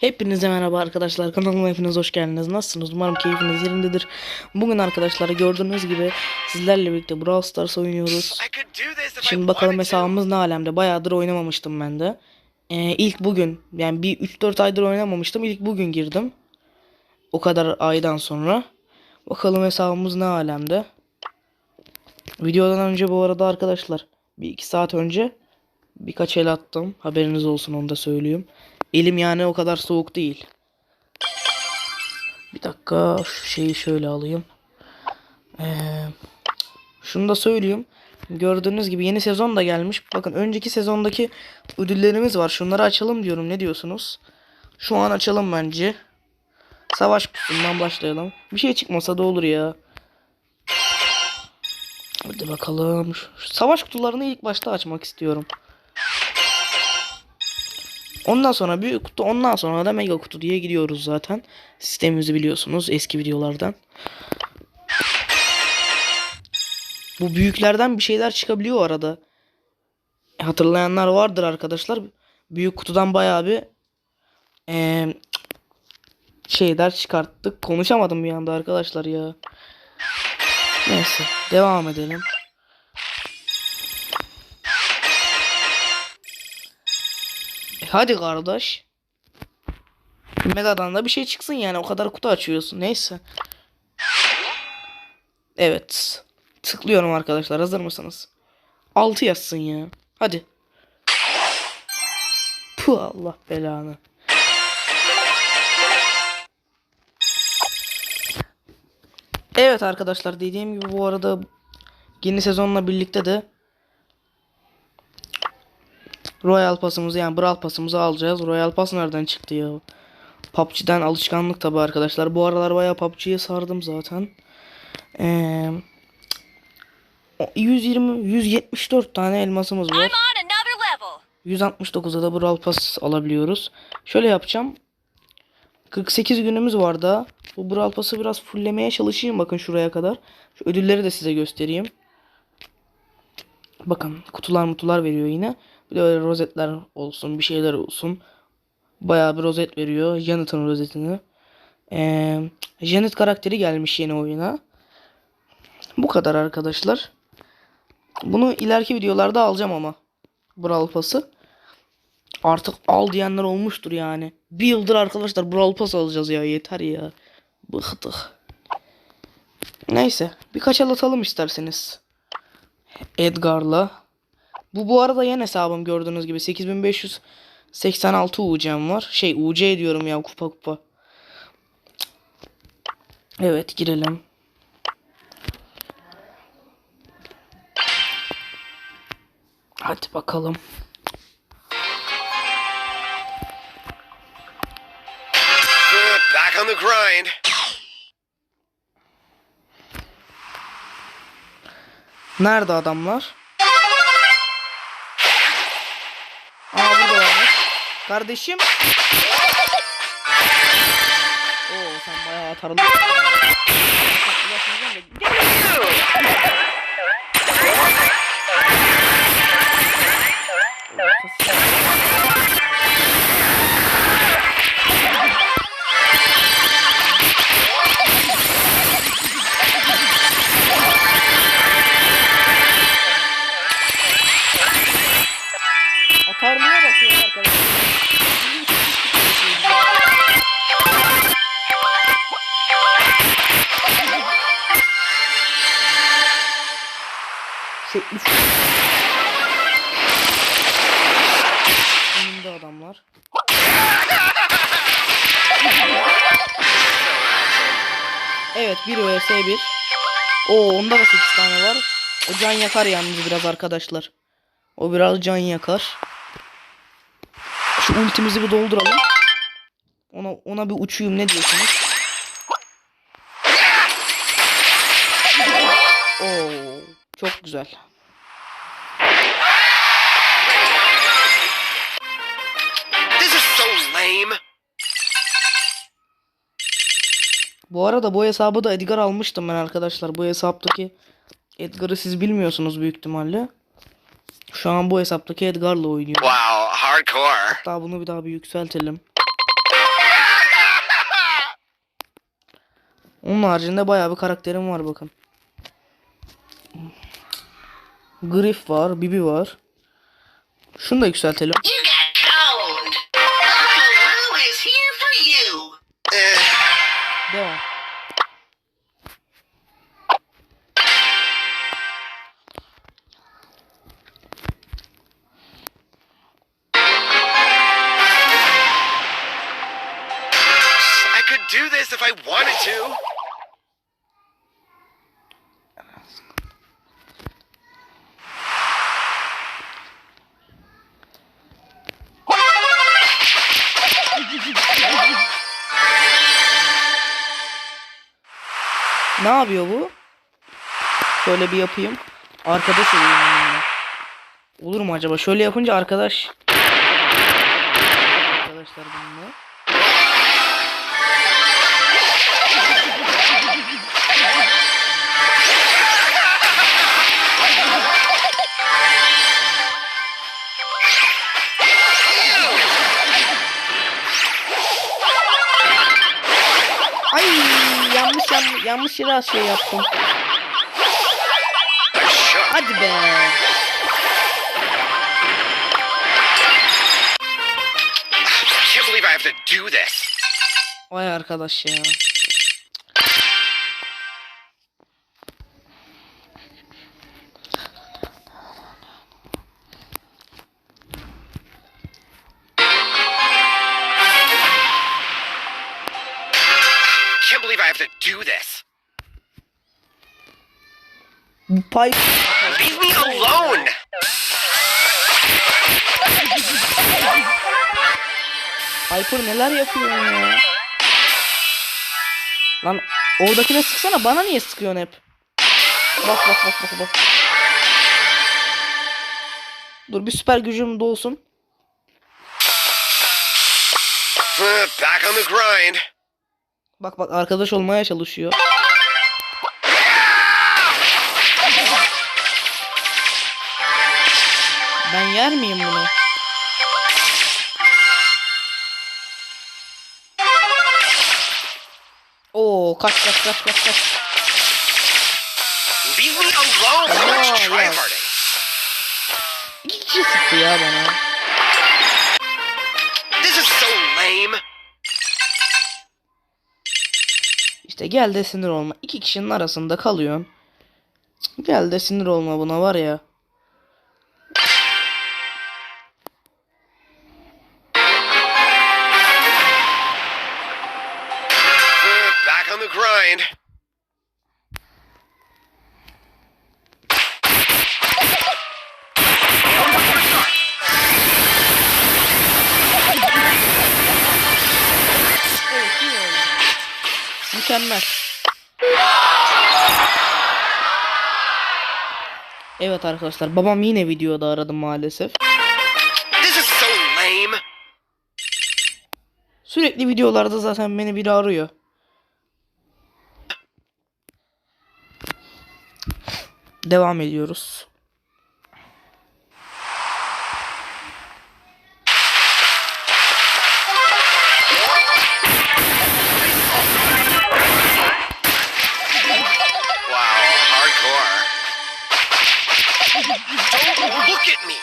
Hepinize merhaba arkadaşlar. Kanalıma hepiniz hoş geldiniz. Nasılsınız? Umarım keyfiniz yerindedir. Bugün arkadaşlar gördüğünüz gibi sizlerle birlikte Brawl Stars oynuyoruz. Şimdi bakalım hesabımız ne alemde. Bayağıdır oynamamıştım ben de. Ee, ilk bugün yani bir 3-4 aydır oynamamıştım. İlk bugün girdim. O kadar aydan sonra. Bakalım hesabımız ne alemde. Videodan önce bu arada arkadaşlar bir iki saat önce birkaç el attım. Haberiniz olsun onu da söyleyeyim. Elim yani o kadar soğuk değil. Bir dakika şu şeyi şöyle alayım. Ee, şunu da söyleyeyim. Gördüğünüz gibi yeni sezon da gelmiş. Bakın önceki sezondaki ödüllerimiz var. Şunları açalım diyorum. Ne diyorsunuz? Şu an açalım bence. Savaş kutusundan başlayalım. Bir şey çıkmasa da olur ya. Hadi bakalım. Savaş kutularını ilk başta açmak istiyorum. Ondan sonra büyük kutu, ondan sonra da mega kutu diye gidiyoruz zaten. Sistemimizi biliyorsunuz eski videolardan. Bu büyüklerden bir şeyler çıkabiliyor arada. Hatırlayanlar vardır arkadaşlar. Büyük kutudan bayağı bir eee, şeyler çıkarttık. Konuşamadım bir anda arkadaşlar ya. Neyse devam edelim. Hadi kardeş. Mega'dan da bir şey çıksın yani o kadar kutu açıyorsun. Neyse. Evet. Tıklıyorum arkadaşlar. Hazır mısınız? 6 yazsın ya. Hadi. Puh Allah belanı. Evet arkadaşlar dediğim gibi bu arada yeni sezonla birlikte de Royal Pass'ımızı yani Brawl Pass'ımızı alacağız. Royal Pass nereden çıktı ya? PUBG'den alışkanlık tabi arkadaşlar. Bu aralar bayağı PUBG'ye sardım zaten. Ee, o 120 174 tane elmasımız var. I'm on another level. 169'a da Brawl Pass alabiliyoruz. Şöyle yapacağım. 48 günümüz var daha. Bu Brawl Pass'ı biraz fulllemeye çalışayım bakın şuraya kadar. Şu ödülleri de size göstereyim. Bakın kutular mutular veriyor yine. Bir de öyle rozetler olsun bir şeyler olsun. Bayağı bir rozet veriyor. Janet'ın rozetini. Ee, Janet karakteri gelmiş yeni oyuna. Bu kadar arkadaşlar. Bunu ileriki videolarda alacağım ama. Brawl Pass'ı. Artık al diyenler olmuştur yani. Bir yıldır arkadaşlar Brawl Pass alacağız ya yeter ya. Bıktık. Neyse birkaç el atalım isterseniz. Edgar'la. Bu bu arada yeni hesabım gördüğünüz gibi 8586 UC'm var. Şey UC diyorum ya kupa kupa. Evet girelim. Hadi bakalım. Back on the grind. Nerede adamlar? Aa burada varmış. Kardeşim. Oo sen bayağı atarlı. Çekmiş. Önümde adamlar. Evet 1 vs 1. Oo onda da 8 tane var. O can yakar yalnız biraz arkadaşlar. O biraz can yakar. Şu ultimizi bir dolduralım. Ona ona bir uçuyum ne diyorsunuz? Çok güzel. This is so lame. Bu arada bu hesabı da Edgar almıştım ben arkadaşlar. Bu hesaptaki Edgar'ı siz bilmiyorsunuz büyük ihtimalle. Şu an bu hesaptaki Edgar'la oynuyorum. Wow, hardcore. Hatta bunu bir daha bir yükseltelim. Onun haricinde bayağı bir karakterim var bakın. Griff var, Bibi var. Şunu da yükseltelim. Devam. Do this if I wanted to. Ne yapıyor bu? Şöyle bir yapayım. Arkadaş. Olur mu acaba? Şöyle yapınca arkadaş. Arkadaşlar bununla. Ay yanlış yanlış yere şey yaptım. Hadi be. I can't believe I have to do this. Vay arkadaş ya. Pay Leave me alone. Piper neler yapıyor ya? Lan oradakine sıksana bana niye sıkıyorsun hep? Bak bak bak bak bak. Dur bir süper gücüm de olsun. Uh, Back on the grind. Bak bak arkadaş olmaya çalışıyor. Ben yer miyim bunu? Oo kaç kaç kaç kaç kaç. Leave me alone. Let's try harding. İki kişi sıktı ya bana. This is so lame. İşte gel de sinir olma. İki kişinin arasında kalıyorsun. Gel de sinir olma buna var ya. Oldu. Mükemmel. Evet arkadaşlar babam yine videoda aradı maalesef. This is so lame. Sürekli videolarda zaten beni biri arıyor. Devam ediyoruz. Look at me.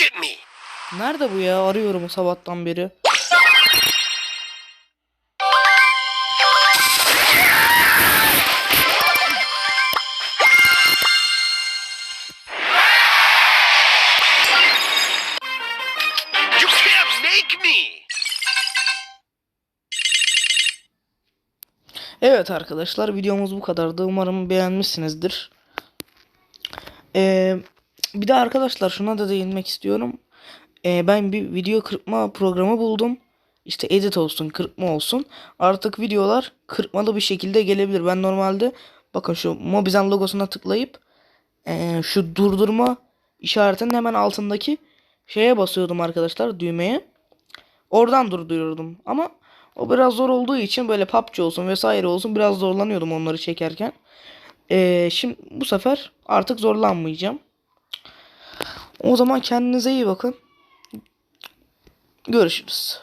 Look at me. Nerede bu ya? Arıyorum sabahtan beri. You can't make me! Evet arkadaşlar videomuz bu kadardı. Umarım beğenmişsinizdir. Ee, bir de arkadaşlar şuna da değinmek istiyorum. Ee, ben bir video kırpma programı buldum. İşte edit olsun, kırpma olsun. Artık videolar kırpmalı bir şekilde gelebilir. Ben normalde bakın şu Mobizen logosuna tıklayıp ee, şu durdurma işaretinin hemen altındaki şeye basıyordum arkadaşlar düğmeye. Oradan durduruyordum. Ama o biraz zor olduğu için böyle PUBG olsun vesaire olsun biraz zorlanıyordum onları çekerken. Ee, şimdi bu sefer artık zorlanmayacağım. O zaman kendinize iyi bakın. Görüşürüz.